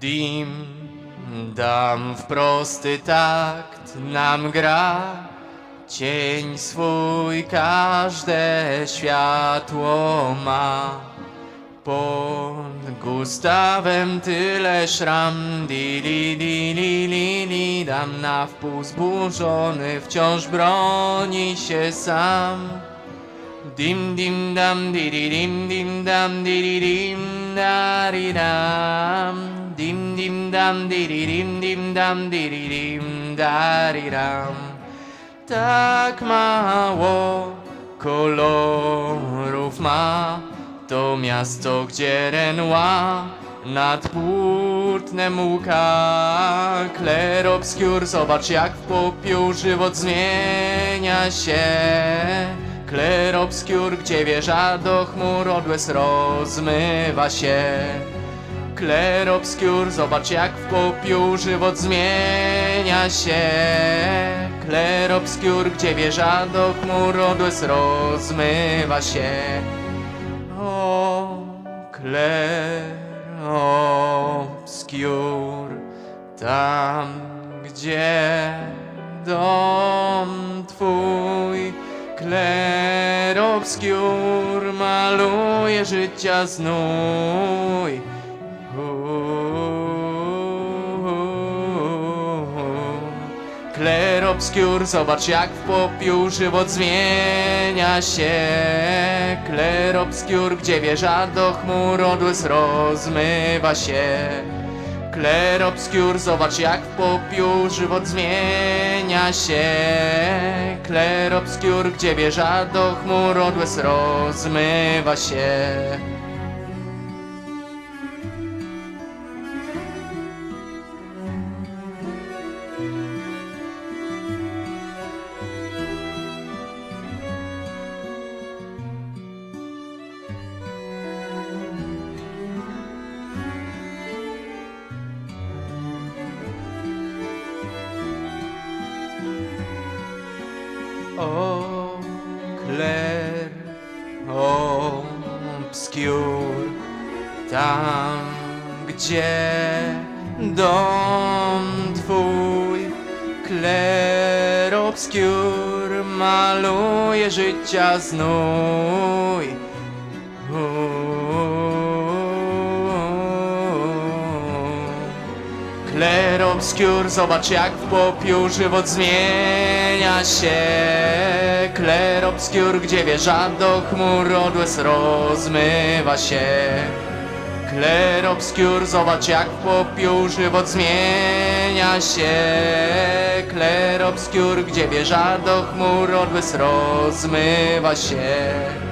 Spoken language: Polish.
Dim, dam w prosty takt nam gra. Cień swój każde światło ma. Pod Gustawem tyle szram. Di li di li li li Dam na wpół zburzony wciąż broni się sam Dim dim dam di di dim dim dam di di dim da di dam. Dim dim dam di di dim dim dam di di dim da di dam. Tak mało kolorów ma To miasto, gdzie Renoir nad płótnem łuka. Zobacz jak w popiół żywot zmienia się Obskur, gdzie wieża do chmur odłez rozmywa się. Obskur, zobacz jak w popiół żywot zmienia się. Obskur, gdzie wieża do chmur odłez rozmywa się. O, obskur, tam gdzie dom twój Kler maluje życia znój. Kler obskur, zobacz jak w popiół żywot zmienia się. Kler gdzie wieża do chmur odłez rozmywa się Kler obskur, zobacz jak w popiół żywot zmienia się. Obskur, gdzie wieża do chmur odłez rozmywa się O, Claire, obscure, tam gdzie dom twój, Claire obscure maluje życia znój. Kler obskur, zobacz jak w popiół żywot zmienia się. Kler obskur, gdzie wieża do chmur odłez rozmywa się. Kler obskur, zobacz jak w popiół żywot zmienia się. Kler obskur, gdzie wieża do chmur odłez rozmywa się